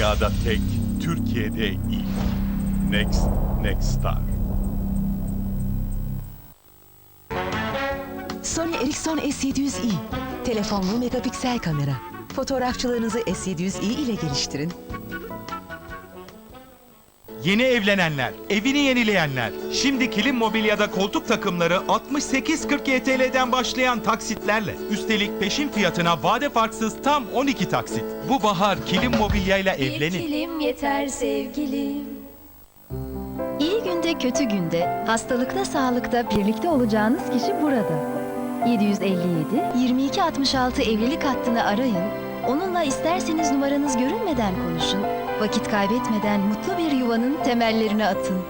Dünyada tek, Türkiye'de ilk. Next, Next Star. Sony Ericsson S700i. Telefonlu megapiksel kamera. Fotoğrafçılığınızı S700i ile geliştirin. Yeni evlenenler, evini yenileyenler. Şimdi Kilim Mobilya'da koltuk takımları 68-40 YTL'den başlayan taksitlerle. Üstelik peşin fiyatına vade farksız tam 12 taksit. Bu bahar Kilim Mobilya ile Bir evlenin. kilim yeter sevgilim. İyi günde kötü günde, hastalıkta sağlıkta birlikte olacağınız kişi burada. 757 2266 evlilik hattını arayın. Onunla isterseniz numaranız görünmeden konuşun. Vakit kaybetmeden mutlu bir yuvanın temellerini atın.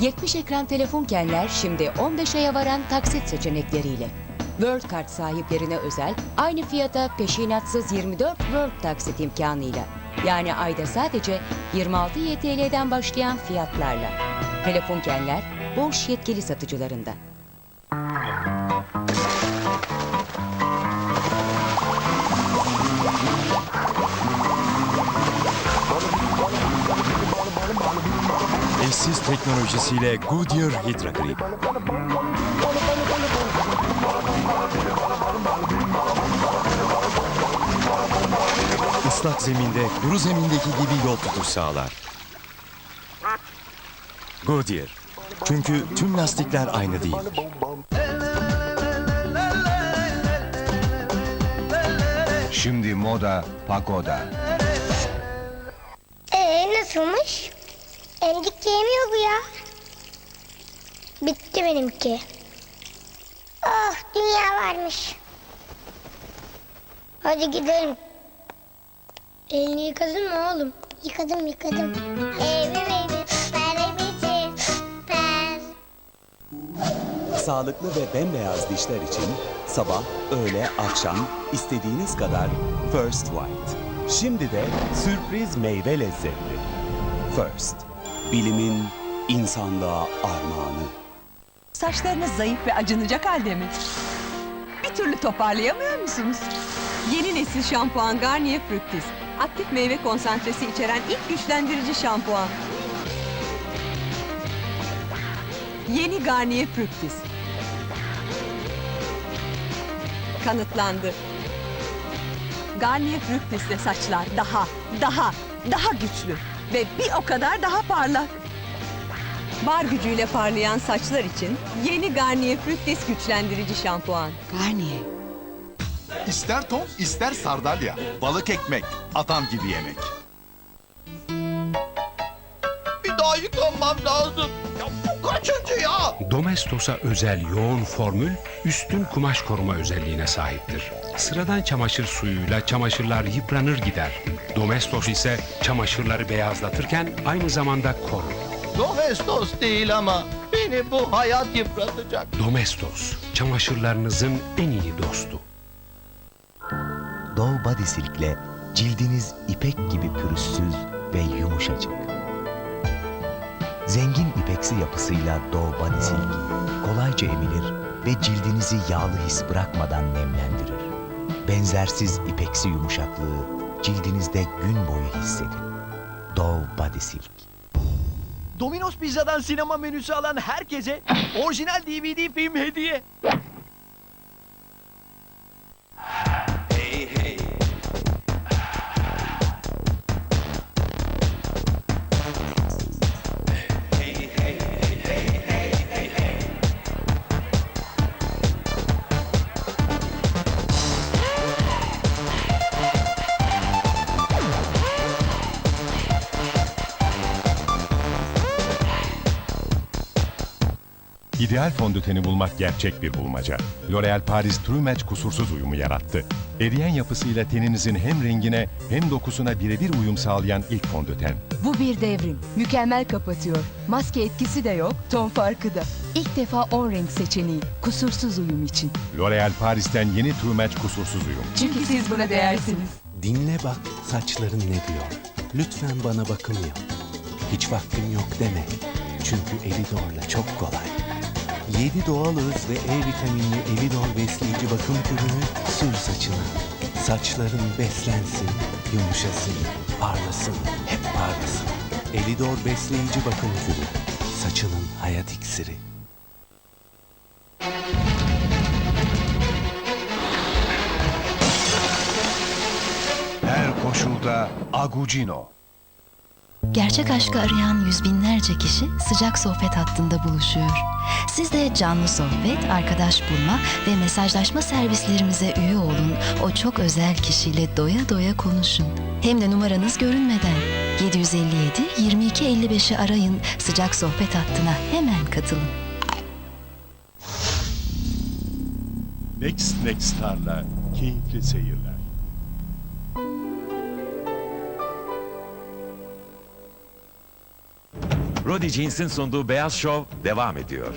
...70 ekran telefon kenler şimdi 15 aya varan taksit seçenekleriyle. World Card sahiplerine özel aynı fiyata peşinatsız 24 World taksit imkanıyla. Yani ayda sadece 26 YTL'den başlayan fiyatlarla. Telefon kenler boş yetkili satıcılarında. Eşsiz teknolojisiyle Goodyear Hydra Grip. Islak zeminde kuru zemindeki gibi yol tutuş sağlar. Goodyear. Çünkü tüm lastikler aynı değil. Şimdi moda pagoda. Bitti benimki. Oh dünya varmış. Hadi gidelim. Elini yıkadın mı oğlum? Yıkadım yıkadım. Evim evim. Sağlıklı ve bembeyaz dişler için sabah, öğle, akşam istediğiniz kadar First White. Şimdi de sürpriz meyve lezzetli. First, bilimin insanlığa armağanı. Saçlarınız zayıf ve acınacak halde mi? Bir türlü toparlayamıyor musunuz? Yeni nesil şampuan Garnier Fructis. Aktif meyve konsantresi içeren ilk güçlendirici şampuan. Yeni Garnier Fructis. Kanıtlandı. Garnier Fructis'le saçlar daha, daha, daha güçlü ve bir o kadar daha parlak. Bar gücüyle parlayan saçlar için yeni Garnier Fructis güçlendirici şampuan. Garnier. İster ton, ister sardalya. Balık ekmek, adam gibi yemek. Bir daha yıkanmam lazım. Ya bu kaçıncı ya? Domestos'a özel yoğun formül üstün kumaş koruma özelliğine sahiptir. Sıradan çamaşır suyuyla çamaşırlar yıpranır gider. Domestos ise çamaşırları beyazlatırken aynı zamanda korur. Domestos değil ama beni bu hayat yıpratacak. Domestos, çamaşırlarınızın en iyi dostu. Dove Body Silk'le cildiniz ipek gibi pürüzsüz ve yumuşacık. Zengin ipeksi yapısıyla Dove Body Silk kolayca emilir ve cildinizi yağlı his bırakmadan nemlendirir. Benzersiz ipeksi yumuşaklığı cildinizde gün boyu hissedin. Dove Body Silk. Domino's Pizza'dan sinema menüsü alan herkese orijinal DVD film hediye. İdeal fondöteni bulmak gerçek bir bulmaca. L'Oréal Paris True Match kusursuz uyumu yarattı. Eriyen yapısıyla teninizin hem rengine hem dokusuna birebir uyum sağlayan ilk fondöten. Bu bir devrim. Mükemmel kapatıyor. Maske etkisi de yok, ton farkı da. İlk defa 10 renk seçeneği. Kusursuz uyum için. L'Oréal Paris'ten yeni True Match kusursuz uyum. Çünkü siz buna değersiniz. Dinle bak saçların ne diyor. Lütfen bana bakım yap. Hiç vaktim yok deme. Çünkü Elidor'la çok kolay. 7 doğal öz ve E vitaminli Elidol besleyici bakım kürünü sür saçına. Saçların beslensin, yumuşasın, parlasın, hep parlasın. Elidor besleyici bakım kürü. Saçının hayat iksiri. Her koşulda Agucino. Gerçek aşkı arayan yüz binlerce kişi sıcak sohbet hattında buluşuyor. Siz de canlı sohbet, arkadaş bulma ve mesajlaşma servislerimize üye olun. O çok özel kişiyle doya doya konuşun. Hem de numaranız görünmeden. 757 22 55'i arayın. Sıcak sohbet hattına hemen katılın. Next Next Star'la keyifli seyirler. Rodi Jeans'in sunduğu Beyaz Şov devam ediyor.